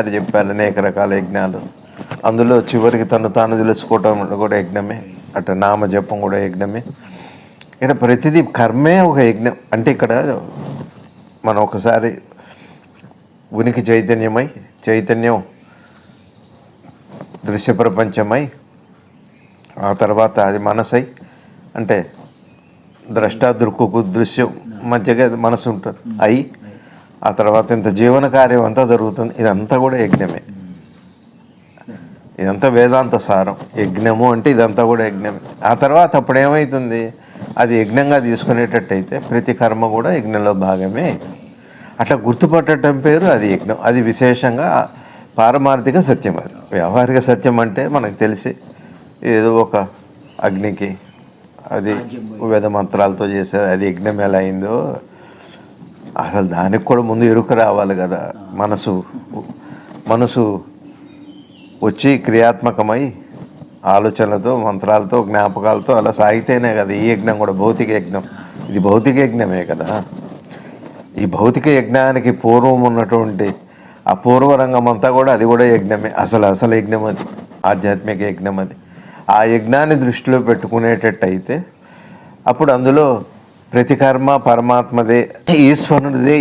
గారు చెప్పారు అనేక రకాల యజ్ఞాలు. అందులో చివరికి తను తాను తెలుసుకోవటం కూడా యజ్ఞమే. అటు నామ జపం కూడా యజ్ఞమే. ఇక్కడ ప్రతిదీ కర్మే ఒక యజ్ఞం. అంటే ఇక్కడ మనం ఒకసారి ఉనికి చైతన్యమై చైతన్యం దృశ్య ప్రపంచమై ఆ తర్వాత అది మనసై. అంటే ద్రష్ట దృక్కు దృశ్యం మధ్యగా మనసు ఉంటుంది. అయి ఆ తర్వాత ఇంత జీవన కార్యం అంతా జరుగుతుంది. ఇదంతా కూడా యజ్ఞమే. ఇదంతా వేదాంత సారం. యజ్ఞము అంటే ఇదంతా కూడా యజ్ఞమే. ఆ తర్వాత అప్పుడు ఏమవుతుంది అది యజ్ఞంగా తీసుకునేటట్టయితే ప్రతి కర్మ కూడా యజ్ఞంలో భాగమే అవుతుంది. అట్లా గుర్తుపట్టడం పేరు అది యజ్ఞం. అది విశేషంగా పారమార్థిక సత్యం అది. వ్యవహారిక సత్యం అంటే మనకు తెలిసి ఏదో ఒక అగ్నికి అది వేద మంత్రాలతో చేసేది. అది యజ్ఞం ఎలా అయిందో అసలు దానికి కూడా ముందు ఎరుక రావాలి కదా. మనసు మనసు వచ్చి క్రియాత్మకమై ఆలోచనలతో మంత్రాలతో జ్ఞాపకాలతో అలా సాగితేనే కదా ఈ యజ్ఞం కూడా భౌతిక యజ్ఞం. ఇది భౌతిక యజ్ఞమే కదా. ఈ భౌతిక యజ్ఞానికి పూర్వం ఉన్నటువంటి ఆ పూర్వరంగం అంతా కూడా అది కూడా యజ్ఞమే. అసలు అసలు యజ్ఞం అది. ఆధ్యాత్మిక యజ్ఞం అది. ఆ యజ్ఞాన్ని దృష్టిలో పెట్టుకునేటట్టయితే అప్పుడు అందులో ప్రతి కర్మ పరమాత్మదే ఈశ్వరుడిదే